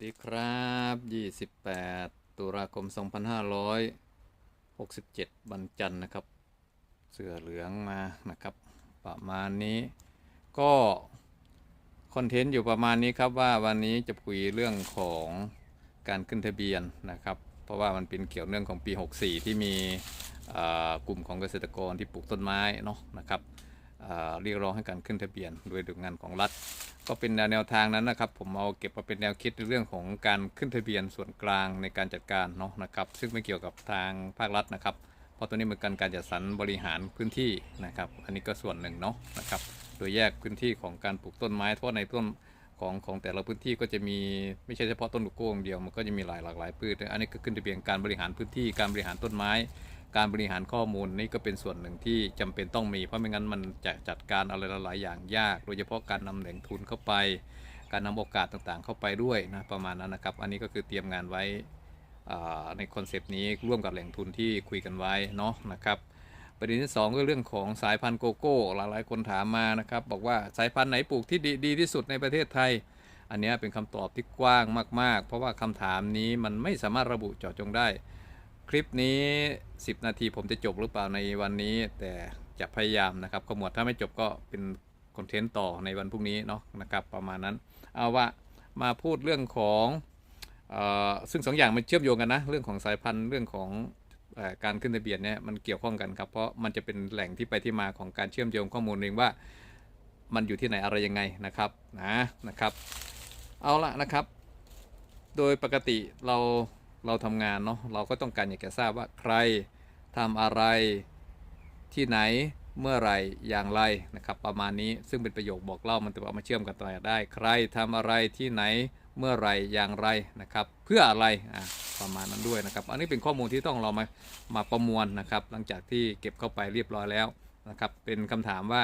สวัสดีครับ 28 ตุลาคม 2567วันจันทร์นะครับ เสื้อเหลืองมานะครับ ประมาณนี้ ก็คอนเทนต์อยู่ประมาณนี้ครับว่าวันนี้จะคุยเรื่องของการขึ้นทะเบียนนะครับ เพราะว่ามันเป็นเกี่ยวเนื่องของปี 64 ที่มีกลุ่มของเกษตรกรที่ปลูกต้นไม้เนาะนะครับ เรียกร้องให้การขึ้นทะเบียนโดยหน่วยงานของรัฐ ก็เป็นแนวทางนั้นนะครับ ผมเอาเก็บมาเป็นแนวคิดในเรื่องของการขึ้นทะเบียนส่วนกลางในการจัดการเนาะนะครับ ซึ่งไม่เกี่ยวกับทางภาครัฐนะครับ เพราะตัวนี้เป็นการการจัดสรรบริหารพื้นที่นะครับ อันนี้ก็ส่วนหนึ่งเนาะนะครับ โดยแยกพื้นที่ของการปลูกต้นไม้เพราะในต้นของของแต่ละพื้นที่ก็จะมีไม่ใช่เฉพาะต้นลูกโก้อย่างเดียวมันก็จะมีหลายหลากหลายพืช อันนี้ก็ขึ้นทะเบียนการบริหารพื้นที่การบริหารต้นไม้ การบริหารข้อมูลนี่ก็เป็นส่วนหนึ่งที่จำเป็นต้องมี เพราะไม่งั้นมันจะจัดการอะไรหลายอย่างยาก โดยเฉพาะการนำแหล่งทุนเข้าไป การนำโอกาสต่างๆ เข้าไปด้วยนะประมาณนั้นนะครับ อันนี้ก็คือเตรียมงานไว้ในคอนเซป ต์นี้ร่วมกับแหล่งทุนที่คุยกันไว้เนาะนะครับประเด็นที่ 2 ก็เรื่องของสายพันธุ์โกโก้ หลายๆคนถามมานะครับ บอกว่าสายพันธุ์ไหนปลูกที่ดีดีที่สุดในประเทศไทย อันนี้เป็นคำตอบที่กว้างมาก ๆ เพราะว่าคำถามนี้มันไม่สามารถระบุเจาะจงได้ คลิปนี้ 10 นาทีผมจะจบหรือเปล่าในวันนี้ แต่จะพยายามนะครับขมวดถ้าไม่จบก็เป็นคอนเทนต์ต่อในวันพรุ่งนี้เนาะนะครับประมาณนั้น เอาว่ามาพูดเรื่องของเออซึ่งสองอย่างมันเชื่อมโยงกันนะ เรื่องของสายพันธุ์เรื่องของอการขึ้นทะเบียนเนี่ยมันเกี่ยวข้องกันครับ เพราะมันจะเป็นแหล่งที่ไปที่มาของการเชื่อมโยงข้อมูลเองว่า มันอยู่ที่ไหนอะไรยังไงนะครับนะนะครับ เอาละนะครับ โดยปกติเรา เราทำงานเนาะเราก็ต้องการอยากจะทราบว่าใครทำอะไรที่ไหนเมื่อไรอย่างไรนะครับ ประมาณนี้ซึ่งเป็นประโยคบอกเล่ามันจะเอามาเชื่อมกันต่อได้ ใครทำอะไรที่ไหนเมื่อไรอย่างไรนะครับ เพื่ออะไรอะประมาณนั้นด้วยนะครับ อันนี้เป็นข้อมูลที่ต้องเรามามาประมวลนะครับ หลังจากที่เก็บเข้าไปเรียบร้อยแล้วนะครับ เป็นคำถามว่า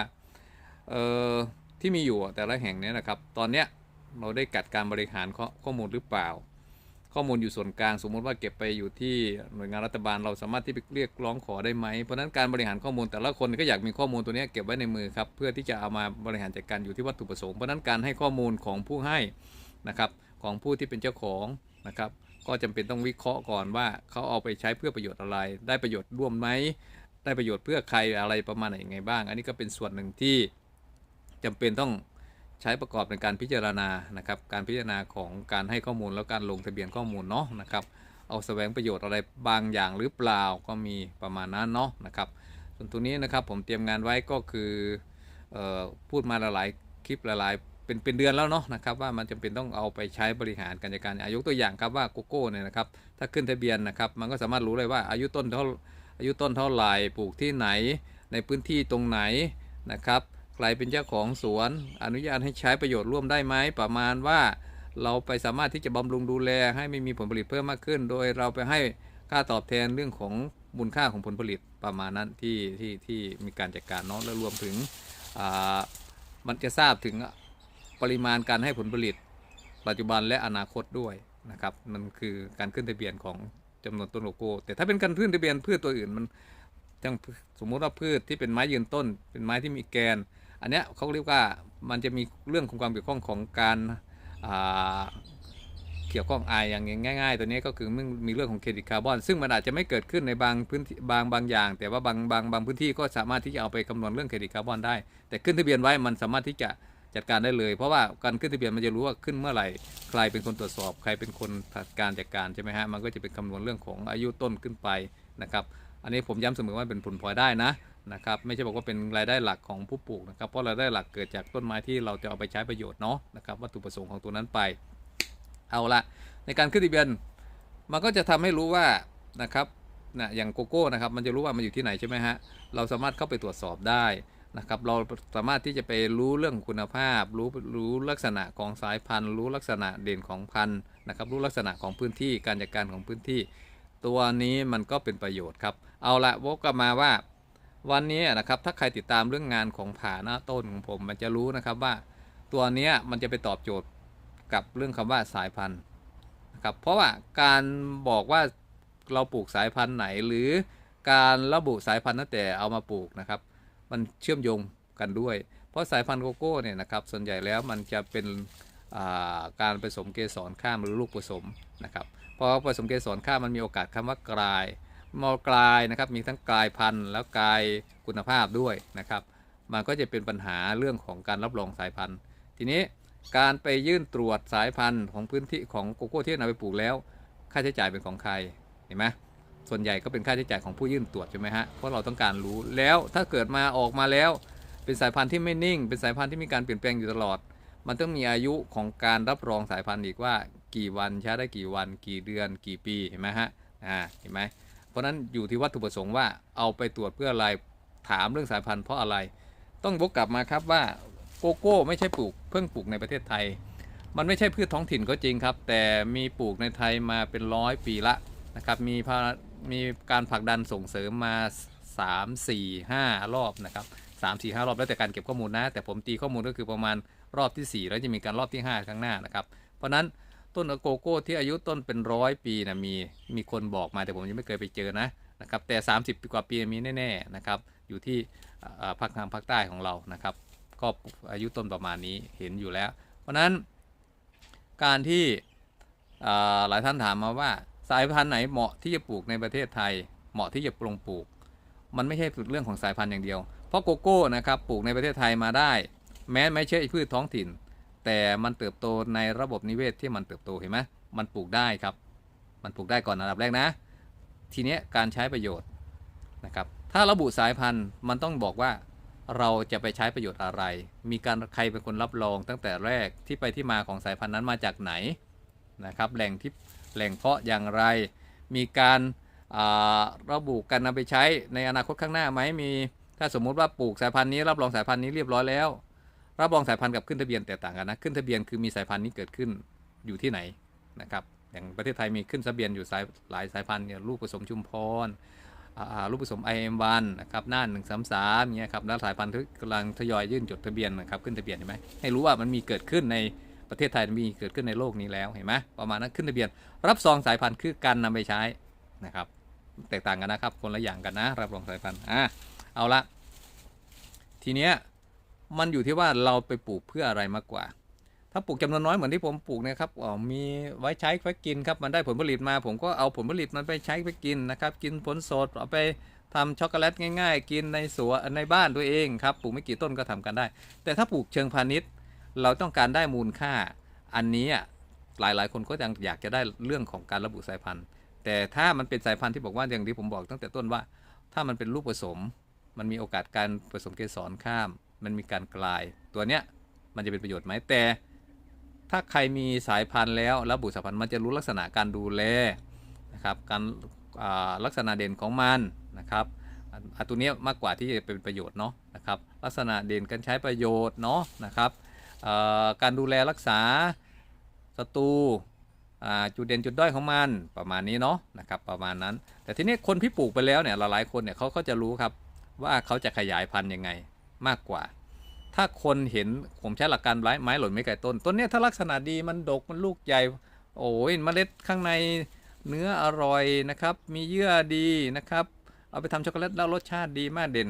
เอ่อที่มีอยู่แต่ละแห่งเนี้นะครับ ตอนเนี้ยเราได้กัดการบริหารข้อข้อมูลหรือเปล่า ข้อมูลอยู่ส่วนกลาง สมมติว่าเก็บไปอยู่ที่หน่วยงานรัฐบาลเราสามารถที่ไปเรียกร้องขอได้ไหมเพราะนั้นการบริหารข้อมูลแต่ละคนก็อยากมีข้อมูลตัวนี้เก็บไว้ในมือครับเพื่อที่จะเอามาบริหารจัดการอยู่ที่วัตถุประสงค์เพราะฉะนั้นการให้ข้อมูลของผู้ให้นะครับของผู้ที่เป็นเจ้าของนะครับก็จำเป็นต้องวิเคราะห์ก่อนว่าเขาเอาไปใช้เพื่อประโยชน์อะไร ได้ประโยชน์ร่วมไหมได้ประโยชน์เพื่อใครอะไรประมาณไหนยังไงบ้าง อันนี้ก็เป็นส่วนหนึ่งที่จำเป็นต้อง ใช้ประกอบในการพิจารณานะครับ การพิจารณาของการให้ข้อมูลแล้วการลงทะเบียนข้อมูลเนาะนะครับ เอาแสวงประโยชน์อะไรบางอย่างหรือเปล่าก็มีประมาณนั้นเนาะนะครับ ส่วนตรงนี้นะครับผมเตรียมงานไว้ก็คือออพูดมาหลายๆคลิปหลายๆเป็นเป็นเดือนแล้วเนาะนะครับว่ามันจำเป็นต้องเอาไปใช้บริหารการจัดการอายกตัวอย่างครับว่าโกโก้เนี่ยนะครับถ้าขึ้นทะเบียนนะครับ มันก็สามารถรู้เลยว่าอายุต้นเท่าอายุต้นเท่าไหร่ปลูกที่ไหนในพื้นที่ตรงไหนนะครับ ใครเป็นเจ้าของสวน อนุญาตให้ใช้ประโยชน์ร่วมได้ไหมประมาณว่าเราไปสามารถที่จะบำรุงดูแลให้ไม่มีผลผลิตเพิ่มมากขึ้น โดยเราไปให้ค่าตอบแทนเรื่องของมูลค่าของผลผลิตประมาณนั้นที่ที่ที่มีการจัดการเนาะแล้วรวมถึงอ่ามันจะทราบถึงปริมาณการให้ผลผลิต ปัจจุบันและอนาคตด้วยนะครับมันคือการขึ้นทะเบียนของจำนวนต้นโลโก้แต่ถ้าเป็นการขึ้นทะเบียนพืชตัวอื่นมันจังสมมุติว่าพืชที่เป็นไม้ยืนต้น เป็นไม้ที่มีแกน อันเนี้ยเขาเรียกว่ามันจะมีเรื่องของความเกี่ยวข้องของการเกี่ยวข้องอายอย่างง่ายๆ ตัวนี้ก็คือมันมีเรื่องของเครดิตคาร์บอนซึ่งมันอาจจะไม่เกิดขึ้นในบางพื้นบางบางอย่าง แต่ว่าบางบางบางพื้นที่ก็สามารถที่จะเอาไปคำนวณเรื่องเครดิตคาร์บอนได้ แต่ขึ้นทะเบียนไว้มันสามารถที่จะจัดการได้เลย เพราะว่าการขึ้นทะเบียนมันจะรู้ว่าขึ้นเมื่อไหร่ใครเป็นคนตรวจสอบ ใครเป็นคนจัดการจัดการใช่ไหมฮะมันก็จะเป็นคำนวณเรื่องของอายุต้นขึ้นไปนะครับอันนี้ผมย้ำเสมอว่าเป็นผลพลอยได้นะ นะครับไม่ใช่บอกว่าเป็นรายได้หลักของผู้ปลูกนะครับเพราะรายได้หลักเกิดจากต้นไม้ที่เราจะเอาไปใช้ประโยชน์เนาะนะครับวัตถุประสงค์ของตัวนั้นไป เอาละในการขึ้นทะเบียนมันก็จะทำให้รู้ว่านะครับนะอย่างโกโก้นะครับมันจะรู้ว่ามันอยู่ที่ไหนใช่ไหมฮะเราสามารถเข้าไปตรวจสอบได้นะครับเราสามารถที่จะไปรู้เรื่องคุณภาพ รู้รู้ลักษณะของสายพันธุ์ รู้ลักษณะเด่นของพันธุ์นะครับรู้ลักษณะของพื้นที่การจัดการของพื้นที่ ตัวนี้มันก็เป็นประโยชน์ครับ เอาละวกกลับมาว่า วันนี้นะครับถ้าใครติดตามเรื่องงานของผาหน้าต้นของผม มันจะรู้นะครับว่าตัวนี้มันจะไปตอบโจทย์กับเรื่องคำว่าสายพันธุ์นะครับเพราะว่าการบอกว่าเราปลูกสายพันธุ์ไหน หรือการระบุสายพันธุ์ตั้งแต่เอามาปลูกนะครับ มันเชื่อมโยงกันด้วย เพราะสายพันธุ์โกโก้เนี่ยนะครับส่วนใหญ่แล้วมันจะเป็นาการผสมเกสรข้ามหรือลูกผสมนะครับพราะผสมเกสรข้ามมันมีโอกาสคำว่ากลาย มอกลายนะครับมีทั้งกลายพันธุ์แล้วกลายคุณภาพด้วยนะครับ มันก็จะเป็นปัญหาเรื่องของการรับรองสายพันธุ์ ทีนี้การไปยื่นตรวจสายพันธุ์ของพื้นที่ของโกโก้ที่นำไปปลูกแล้ว ค่าใช้จ่ายเป็นของใครเห็นไหมส่วนใหญ่ก็เป็นค่าใช้จ่ายของผู้ยื่นตรวจใช่ไหมฮะเพราะเราต้องการรู้แล้วถ้าเกิดมาออกมาแล้ว เป็นสายพันธุ์ที่ไม่นิ่ง เป็นสายพันธุ์ที่มีการเปลี่ยนแปลงอยู่ตลอด มันต้องมีอายุของการรับรองสายพันธุ์อีกว่า กี่วันใช้ได้กี่วัน กี่เดือน กี่ปีเห็นไหมฮะอ่าเห็นไหม เพราะนั้นอยู่ที่วัตถุประสงค์ว่าเอาไปตรวจเพื่ออะไรถามเรื่องสายพันธุ์เพราะอะไร ต้องวกกลับมาครับว่าโกโก้ไม่ใช่ปลูกเพิ่งปลูกในประเทศไทย มันไม่ใช่พืชท้องถิ่นก็จริงครับ แต่มีปลูกในไทยมาเป็นร้อยปีละนะครับมีพามีการผลักดันส่งเสริมมา 3 4 5 รอบนะครับ3 4 5 รอบแล้วแต่การเก็บข้อมูลนะ แต่ผมตีข้อมูลก็คือประมาณรอบที่ 4 แล้วจะมีการรอบที่ 5 ข้างหน้านะครับ เพราะนั้น ต้นโกโก้ที่อายุต้นเป็นร้อยปีนะมีมีคนบอกมาแต่ผมยังไม่เคยไปเจอนะนะครับแต่ 30ปีกว่าปีมีแน่ๆนะครับอยู่ที่ภาคทางภาคใต้ของเรานะครับ ก็อายุต้นประมาณนี้เห็นอยู่แล้ว เพราะนั้นการที่หลายท่านถามมาว่าสายพันธุ์ไหนเหมาะที่จะปลูกในประเทศไทย เหมาะที่จะปลงปลูก มันไม่ใช่เรื่องของสายพันธุ์อย่างเดียว เพราะโกโก้นะครับปลูกในประเทศไทยมาได้ แม้ไม่ใช่พืชท้องถิ่น แต่มันเติบโตในระบบนิเวศที่มันเติบโตเห็นไหมมันปลูกได้ครับ มันปลูกได้ก่อนอันดับแรกนะ ทีนี้การใช้ประโยชน์นะครับ ถ้าระบุสายพันธุ์มันต้องบอกว่าเราจะไปใช้ประโยชน์อะไร มีการใครเป็นคนรับรองตั้งแต่แรกที่ไปที่มาของสายพันธุ์นั้นมาจากไหนนะครับ แหล่งที่แหล่งเพาะอย่างไร มีการอ่าระบุการนำไปใช้ในอนาคตข้างหน้าไหมมี ถ้าสมมุติว่าปลูกสายพันธุ์นี้รับรองสายพันธุ์นี้เรียบร้อยแล้ว รับรองสายพันธุ์กับขึ้นทะเบียนแตกต่างกันนะขึ้นทะเบียนคือมีสายพันธุ์นี้เกิดขึ้นอยู่ที่ไหนนะครับอย่างประเทศไทยมีขึ้นทะเบียนอยู่สายหลายสายพันธุ์เนี่ยลูกผสมชุมพรลูกผสม IM1 นะครับหน้า1 3 3เงี้ยครับแล้วสายพันธุ์ที่กำลังทยอยยื่นจดทะเบียนนะครับขึ้นทะเบียนเห็นไหมให้รู้ว่ามันมีเกิดขึ้นในประเทศไทยมีเกิดขึ้นในโลกนี้แล้วเห็นไหมประมาณนั้นขึ้นทะเบียน รับรองสายพันธุ์คือการนำไปใช้นะครับแตกต่างกันนะครับคนละอย่างกันนะรับรองสายพันธุ์อะเอาละทีเนี้ย มันอยู่ที่ว่าเราไปปลูกเพื่ออะไรมากกว่า ถ้าปลูกจำนวนน้อยเหมือนที่ผมปลูกนะครับอ๋อมีไว้ใช้ไว้กินครับ มันได้ผลผลิตมา ผมก็เอาผลผลิตมันไปใช้ไปกินนะครับ กินผลสดเอาไปทำช็อกโกแลตง่ายๆ กินในสวนในบ้านตัวเองครับปลูกไม่กี่ต้นก็ทำกันได้ แต่ถ้าปลูกเชิงพาณิชย์ เราต้องการได้มูลค่า อันนี้อะหลายๆ คนก็ยังอยากจะได้เรื่องของการระบุสายพันธุ์ แต่ถ้ามันเป็นสายพันธุ์ที่บอกว่าอย่างที่ผมบอกตั้งแต่ต้นว่า ถ้ามันเป็นลูกผสม มันมีโอกาสการผสมเกสรข้าม มันมีการกลายตัวเนี้ยมันจะเป็นประโยชน์ไหมแต่ ถ้าใครมีสายพันธุ์แล้วระบุสายพันธุ์มันจะรู้ลักษณะการดูแลนะครับการลักษณะเด่นของมันนะครับอันตัวเนี้ยมากกว่าที่จะเป็นประโยชน์เนาะนะครับลักษณะเด่นการใช้ประโยชน์เนาะนะครับการดูแลรักษาศัตรูจุดเด่นจุดด้อยของมันประมาณนี้เนาะนะครับประมาณนั้น แต่ทีนี้คนที่ปลูกไปแล้วเนี่ยหลายๆคนเนี่ยเขาก็จะรู้ครับว่าเขาจะขยายพันธุ์ยังไง มากกว่า ถ้าคนเห็นผมใช้หลักการไม้ไม้หล่นไม่ไกลต้น ต้นเนี้ยถ้าลักษณะดีมันดกมันลูกใหญ่ โอ้ยเมล็ดข้างในเนื้ออร่อยนะครับ มีเยื่อดีนะครับ เอาไปทำช็อกโกแลตแล้วรสชาติดีมากเด่น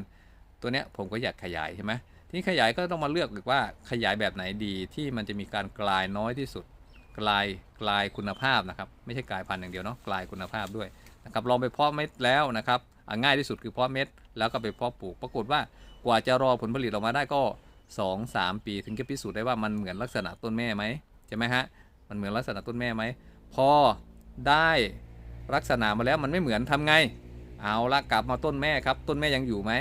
ตัวเนี้ยผมก็อยากขยายใช่ไหมทีนี้ขยายก็ต้องมาเลือกอีกว่าขยายแบบไหนดีที่มันจะมีการกลายน้อยที่สุด กลายกลายคุณภาพนะครับ ไม่ใช่กลายพันธุ์อย่างเดียวเนาะกลายคุณภาพด้วยนะครับลองไปเพาะเม็ดแล้วนะครับอะง่ายที่สุดคือเพาะเม็ด แล้วก็ไปเพาะปลูก ปรากฏว่ากว่าจะรอผลผลิตออกมาได้ก็ 2 3 ปีถึงจะพิสูจน์ได้ว่ามันเหมือนลักษณะต้นแม่ไหมใช่ไหมฮะมันเหมือนลักษณะต้นแม่ไหมพอได้ลักษณะมาแล้วมันไม่เหมือนทำไง เอาละกลับมาต้นแม่ครับ ต้นแม่ยังอยู่ไหม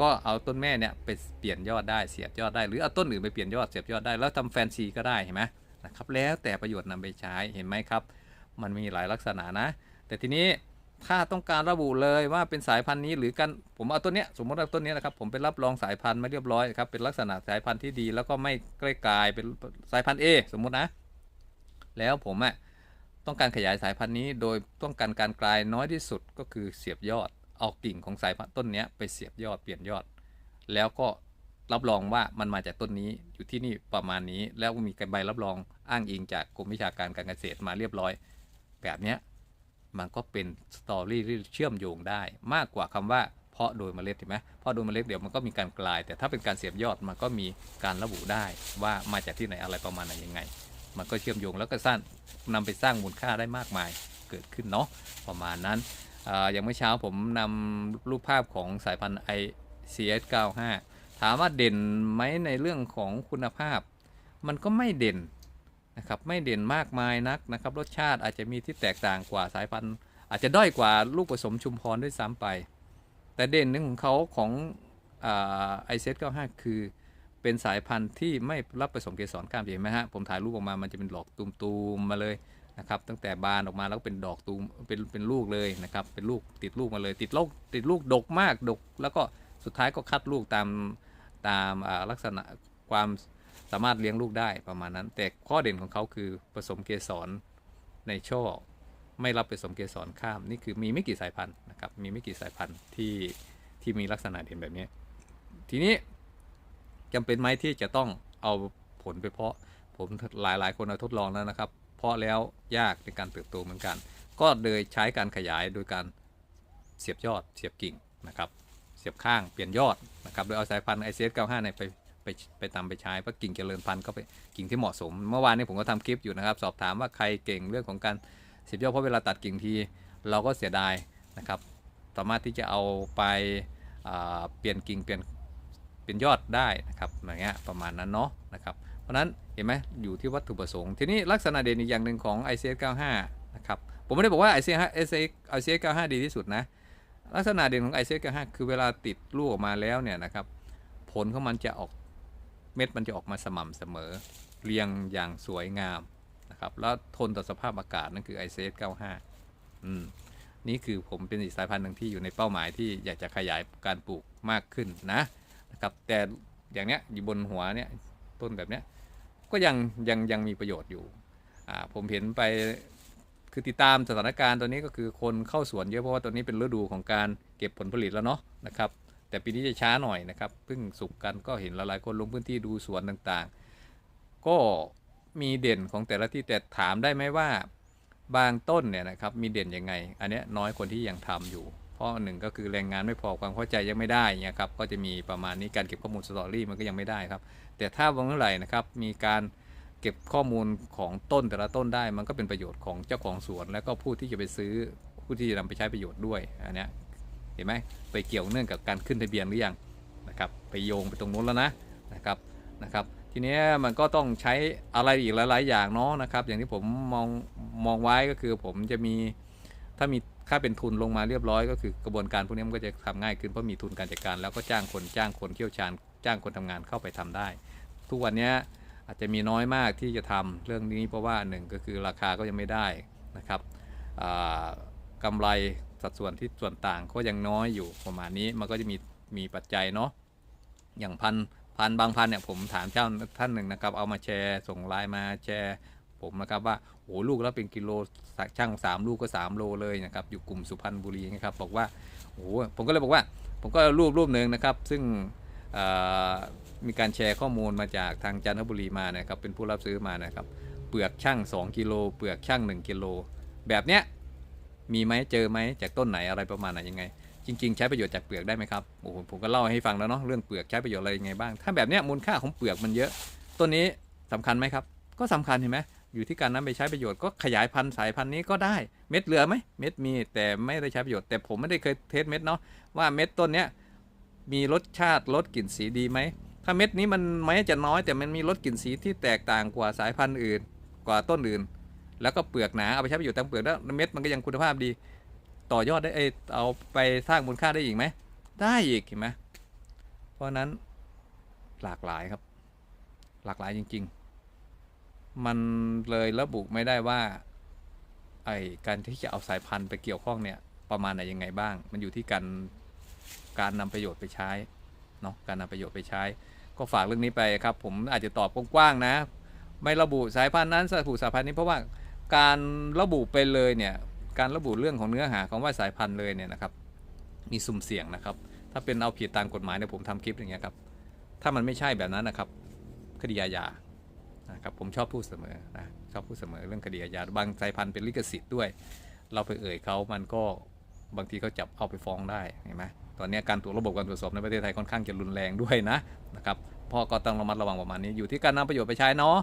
ก็เอาต้นแม่เนี่ยไปเปลี่ยนยอดได้เสียบยอดได้ หรือเอาต้นอื่นไปเปลี่ยนยอดเสียบยอดได้แล้วทำแฟนซีก็ได้เห็นไหมนะครับแล้วแต่ประโยชน์นำไปใช้เห็นไหมครับ มันมีหลายลักษณะนะ แต่ทีนี้ ถ้าต้องการระบุเลยว่าเป็นสายพันธุ์นี้หรือกันผมเอาต้นเนี้ยสมมติว่าต้นเนี้ยนะครับผมไปรับรองสายพันธุ์มาเรียบร้อยครับเป็นลักษณะสายพันธุ์ที่ดี แล้วก็ไม่ใกล้กลายเป็นสายพันธุ์ A สมมุตินะ แล้วผมอะต้องการขยายสายพันธุ์นี้ โดยต้องการการกลายน้อยที่สุดก็คือเสียบยอดเอากิ่งของสายพันธุ์ต้นเนี้ยไปเสียบยอดเปลี่ยนยอด แล้วก็รับรองว่ามันมาจากต้นนี้อยู่ที่นี่ประมาณนี้ แล้วมีใบรับรองอ้างอิงจากกรมวิชาการการเกษตรมาเรียบร้อย แบบเนี้ย มันก็เป็นสตอรี่ที่เชื่อมโยงได้ มากกว่าคำว่าเพาะโดยเมล็ดเห็นไหมเพาะโดยเมล็ดเดี๋ยวมันก็มีการกลาย แต่ถ้าเป็นการเสียบยอดมันก็มีการระบุได้ว่ามาจากที่ไหนอะไรประมาณไหนยังไง มันก็เชื่อมโยงแล้วก็สร้างนำไปสร้างมูลค่าได้มากมายเกิดขึ้นเนาะประมาณนั้นออย่างเมื่อเช้าผมนำรูปภาพของสายพันธุ์ ICS 95 ถามว่าเด่นไหมในเรื่องของคุณภาพ มันก็ไม่เด่น นะครับไม่เด่นมากมายนักนะครับรสชาติอาจจะมีที่แตกต่างกว่าสายพันธุ์ อาจจะด้อยกว่าลูกผสมชุมพรด้วยซ้ำไป แต่เด่นหนึ่งของเขาของไอเซต95คือเป็นสายพันธุ์ที่ไม่รับผสมเกสรข้ามเห็นไหมฮะผมถ่ายรูปออกมามันจะเป็นดอกตูมๆมาเลยนะครับ ตั้งแต่บานออกมาแล้วก็เป็นดอกตูมเป็นเป็นลูกเลยนะครับ เป็นลูกติดลูกมาเลย ติดลูกติดลูกดกมากดก แล้วก็สุดท้ายก็คัดลูกตามตามลักษณะความ สามารถเลี้ยงลูกได้ประมาณนั้น แต่ข้อเด่นของเขาคือผสมเกสรในช่อไม่รับผสมเกสรข้ามนี่คือมีไม่กี่สายพันธุ์นะครับมีไม่กี่สายพันธุ์ที่ที่มีลักษณะเด่นแบบนี้ ทีนี้จำเป็นไหมที่จะต้องเอาผลไปเพาะผมหลายหลายคนเอาทดลองแล้วนะครับ เพาะแล้วยากในการเติบโตเหมือนกัน ก็เลยใช้การขยายโดยการเสียบยอดเสียบกิ่งนะครับ เสียบข้างเปลี่ยนยอดนะครับโดยเอาสายพันธุ์ i c s 95เนี่ยไป ไปไปตามไปใช้เพราะกิ่งเจริญพันธุ์ก็ไปกิ่งที่เหมาะสม เมื่อวานนี้ผมก็ทำคลิปอยู่นะครับ สอบถามว่าใครเก่งเรื่องของการเสียบยอดเพราะเวลาตัดกิ่งทีเราก็เสียดายนะครับ สามารถที่จะเอาไปอ่าเปลี่ยนกิ่งเปลี่ยนเปลี่ยนยอดได้นะครับอย่างเงี้ยประมาณนั้นเนาะนะครับ เพราะฉะนั้นเห็นไหมอยู่ที่วัตถุประสงค์ ทีนี้ลักษณะเด่นอีกอย่างหนึ่งของ ICS 95นะครับผมไม่ได้บอกว่า ICS ICS 95 ดีที่สุดนะลักษณะเด่นของ ICS 95คือเวลาติดลูกออกมาแล้วเนี่ยนะครับผลของมันจะออก เม็ดมันจะออกมาสม่ำเสมอ เรียงอย่างสวยงามนะครับแล้วทนต่อสภาพอากาศนั่นคือ i c s 95อืมนี่คือผมเป็นอีกสายพันธุ์หนึ่งที่อยู่ในเป้าหมายที่อยากจะขยายการปลูกมากขึ้นนะนะครับแต่อย่างเนี้ยอยู่บนหัวเนี้ยต้นแบบเนี้ยก็ยังยังยังมีประโยชน์อยู่อ่าผมเห็นไปคือติดตามสถานการณ์ตัวนี้ก็คือคนเข้าสวนเยอะเพราะว่าตอนนี้เป็นฤดูของการเก็บผลผลิตแล้วเนาะนะครับ แต่ปีนี้จะช้าหน่อยนะครับเพิ่งสุกกันก็เห็นหลายๆคนลงพื้นที่ดูสวนต่างๆ ก็มีเด่นของแต่ละที่แต่ถามได้ไหมว่าบางต้นเนี่ยนะครับมีเด่นยังไง อันเนี้ยน้อยคนที่ยังทำอยู่ เพราะหนึ่งก็คือแรงงานไม่พอความเข้าใจยังไม่ได้นี่ยครับก็จะมีประมาณนี้การเก็บข้อมูลสตอรี่มันก็ยังไม่ได้ครับ แต่ถ้าวันเมื่อไหร่นะครับมีการเก็บข้อมูลของต้นแต่ละต้นได้ มันก็เป็นประโยชน์ของเจ้าของสวน และก็ผู้ที่จะไปซื้อผู้ที่จะนำไปใช้ประโยชน์ด้วยอันเนี้ย ห็นไหมไปเกี่ยวเนื่องกับการขึ้นทะเบียนหรือยังนะครับไปโยงไปตรงนู้นแล้วนะนะครับนะครับทีนี้มันก็ต้องใช้อะไรอีกหลาย ๆ อย่างเนาะนะครับ อย่างที่ผมมองมองไว้ก็คือผมจะมีถ้ามีค่าเป็นทุนลงมาเรียบร้อยก็คือกระบวนการพวกนี้มันก็จะทำง่ายขึ้นเพราะมีทุนการจัดการ แล้วก็จ้างคนจ้างคนเชี่ยวชาญ จ้างคนทำงานเข้าไปทำได้ ทุกวันนี้อาจจะมีน้อยมากที่จะทำเรื่องนี้เพราะว่าหนึ่งก็คือราคาก็ยังไม่ได้นะครับอ่ากำไร สัดส่วนที่ส่วนต่างก็ยังน้อยอยู่ประมาณนี้มันก็จะมีมีปัจจัยเนาะอย่างพันพันบางพันเนี่ยผมถามเจ้าท่านหนึ่งนะครับเอามาแชร์ส่งไลน์มาแชร์ ผมนะครับว่าโอ้ลูกแล้วเป็นกิโลสักช่าง3ลูกก็ 3 โลเลยนะครับอยู่กลุ่มสุพรรณบุรีนะครับบอกว่าโอ้ผมก็เลยบอกว่า ผมก็รูปรูปหนึ่งนะครับ ซึ่งมีการแชร์ข้อมูลมาจากทางจันทบุรีมานะครับเป็นผู้รับซื้อมานะครับเปลือกช่าง 2 กิโลเปลือกช่าง 1 กิโลแบบเนี้ย มีไหมเจอไหมจากต้นไหนอะไรประมาณไหนยังไง จริง ๆ ใช้ประโยชน์จากเปลือกได้ไหมครับโอ้โหผมก็เล่าให้ฟังแล้วเนาะเรื่องเปลือกใช้ประโยชน์อะไรยังไงบ้างถ้าแบบเนี้ยมูลค่าของเปลือกมันเยอะต้นนี้สำคัญไหมครับ ก็สำคัญเห็นไหมอยู่ที่การนำไปใช้ประโยชน์ก็ขยายพันธุ์สายพันธุ์นี้ก็ได้เม็ดเหลือไหมเม็ดมีแต่ไม่ได้ใช้ประโยชน์แต่ผมไม่ได้เคยเทสเม็ดเนาะว่าเม็ดต้นเนี้ยมีรสชาติรสกลิ่นสีดีไหมถ้าเม็ดนี้มันแม้จะน้อยแต่มันมีรสกลิ่นสีที่แตกต่างกว่าสายพันธุ์อื่น กว่าต้นอื่น แล้วก็เปลือกหนาเอาไปใช้ประโยชน์ตามเปลือกแล้วเม็ดมันก็ยังคุณภาพดี ต่อยอดได้เอเอาไปสร้างมูลค่าได้อีกไหมได้อีกเห็นไหมเพราะนั้นหลากหลายครับ หลากหลายจริง ๆ มันเลยระบุไม่ได้ว่าไอการที่จะเอาสายพันธุ์ไปเกี่ยวข้องเนี่ยประมาณไหนยังไงบ้าง มันอยู่ที่การการนำประโยชน์ไปใช้เนาะการนำประโยชน์ไปใช้ ก็ฝากเรื่องนี้ไปครับ ผมอาจจะตอบกว้างๆนะ ไม่ระบุสายพันธุ์นั้นระบุสายพันธุ์นี้เพราะว่า การระบุไปเลยเนี่ยการระบุเรื่องของเนื้อหาของว่าสายพันธุ์เลยเนี่ยนะครับมีสุ่มเสี่ยงนะครับ ถ้าเป็นเอาผิดตามกฎหมายเนี่ยผมทำคลิปอย่างเงี้ยครับถ้ามันไม่ใช่แบบนั้นนะครับ คดีอาญานะครับผมชอบพูดเสมอนะชอบพูดเสมอเรื่องคดีอาญาบางสายพันธุ์เป็นลิขสิทธิ์ด้วย เราไปเอ่ยเขามันก็บางทีเขาจับเอาไปฟ้องได้เห็นไหมตอนนี้การตรวจระบบการตรวจสอบในประเทศไทยค่อนข้างจะรุนแรงด้วยนะนะครับพราะก็ต้องระมัดระวังประมาณนี้อยู่ที่การนำประโยชน์ไปใช้เนาะ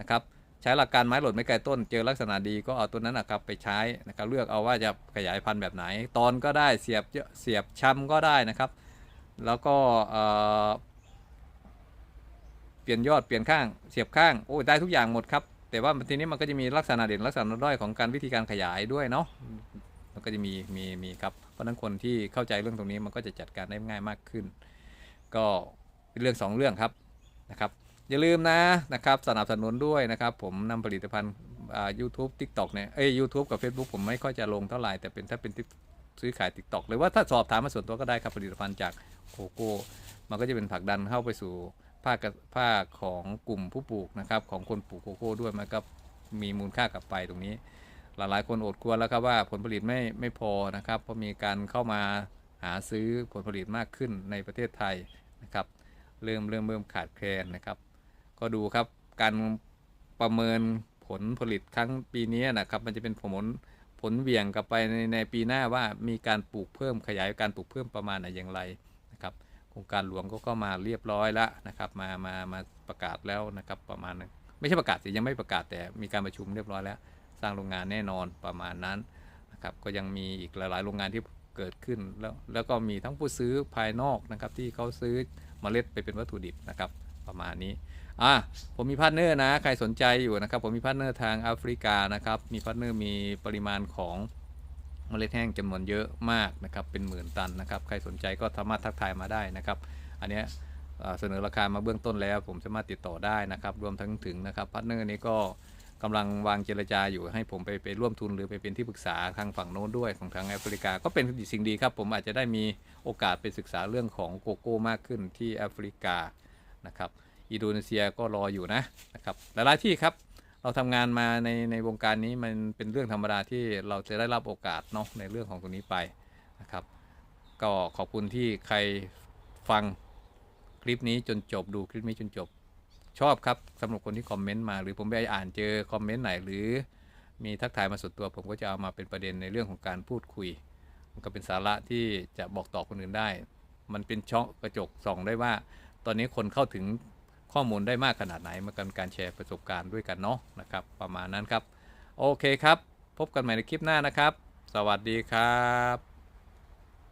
นะครับ ใช้หลักการไม้หล่นไม่ไกลต้น เจอลักษณะดีก็เอาตัวนั้นนะครับไปใช้นะครับเลือกเอาว่าจะขยายพันธุ์แบบไหน ตอนก็ได้เสียบเยอะเสียบช้ำก็ได้นะครับ แล้วก็เปลี่ยนยอดเปลี่ยนข้างเสียบข้างโอ้ได้ทุกอย่างหมดครับแต่ว่าทีนี้มันก็จะมีลักษณะเด่นลักษณะด้อยของการวิธีการขยายด้วยเนาะมันก็จะมีมีมีครับเพราะนั้นคนที่เข้าใจเรื่องตรงนี้มันก็จะจัดการได้ง่ายมากขึ้น ก็เป็นเรื่องสองเรื่องครับนะครับ อย่าลืมนะนะครับสนับสนุนด้วยนะครับ ผมนำผลิตภัณฑ์อ่า YouTube TikTok เนี่ยเอ้ย YouTube กับ Facebook ผมไม่ค่อยจะลงเท่าไหร่ แต่เป็นถ้าเป็นที่ซื้อขาย TikTok หรือว่าถ้าสอบถามมาส่วนตัวก็ได้ครับผลิตภัณฑ์จากโกโก้มันก็จะเป็นผลักดันเข้าไปสู่ภาคภาคของกลุ่มผู้ปลูกนะครับของคนปลูกโกโก้ด้วยมันก็มีมูลค่ากลับไปตรงนี้ หลายๆคนอดกลัวแล้วครับว่าผลผลิตไม่ไม่พอนะครับ เพราะมีการเข้ามาหาซื้อผลผลิตมากขึ้นในประเทศไทยนะครับ เริ่มเริ่มเริ่มขาดแคลนนะครับ ก็ดูครับการประเมินผลผลิตครั้งปีนี้นะครับ มันจะเป็นผลผลเหวี่ยงกลับไปในในปีหน้าว่ามีการปลูกเพิ่มขยายการปลูกเพิ่มประมาณไหนอย่างไรนะครับโครงการหลวงก็ก็มาเรียบร้อยแล้วนะครับ มามามาประกาศแล้วนะครับ ประมาณนั้นไม่ใช่ประกาศสิยังไม่ประกาศแต่มีการประชุมเรียบร้อยแล้ว สร้างโรงงานแน่นอนประมาณนั้นนะครับ ก็ยังมีอีกหลาย ๆ โรงงานที่เกิดขึ้นแล้วแล้วก็มีทั้งผู้ซื้อภายนอกนะครับ ที่เขาซื้อเมล็ดไปเป็นวัตถุดิบนะครับ ประมาณนี้ อะผมมีพาร์ทเนอร์นะ ใครสนใจอยู่นะครับ ผมมีพาร์ทเนอร์ทางแอฟริกานะครับ มีพาร์ทเนอร์มีปริมาณของเมล็ดแห้งจำนวนเยอะมากนะครับ เป็นหมื่นตันนะครับ ใครสนใจก็สามารถทักทายมาได้นะครับ อันเนี้ยเสนอราคามาเบื้องต้นแล้ว ผมสามารถติดต่อได้นะครับ รวมทั้งถึงนะครับพาร์ทเนอร์นี้ก็กำลังวางเจรจาอยู่ให้ผมไปไปร่วมทุนหรือไปเป็นที่ปรึกษาทางฝั่งโน้นด้วยของทางแอฟริกา ก็เป็นสิ่งดีครับ ผมอาจจะได้มีโอกาสไปศึกษาเรื่องของโกโก้มากขึ้นที่แอฟริกานะครับ อินโดนีเซียก็รออยู่นะนะครับหลายๆที่ครับเราทำงานมาในในวงการนี้มันเป็นเรื่องธรรมดาที่เราจะได้รับโอกาสเนาะในเรื่องของตรงนี้ไปนะครับ ก็ขอบคุณที่ใครฟังคลิปนี้จนจบดูคลิปนี้จนจบชอบครับสำหรับคนที่คอมเมนต์มา หรือผมไปอ่านเจอคอมเมนต์ไหนหรือมีทักทายมาส่วนตัว ผมก็จะเอามาเป็นประเด็นในเรื่องของการพูดคุย มันก็เป็นสาระที่จะบอกต่อคนอื่นได้ มันเป็นช่องกระจกส่องได้ว่า ตอนนี้คนเข้าถึง ข้อมูลได้มากขนาดไหนมากันการแชร์ประสบการณ์ด้วยกันเนาะนะครับ ประมาณนั้นครับ โอเคครับ พบกันใหม่ในคลิปหน้านะครับ สวัสดีครับ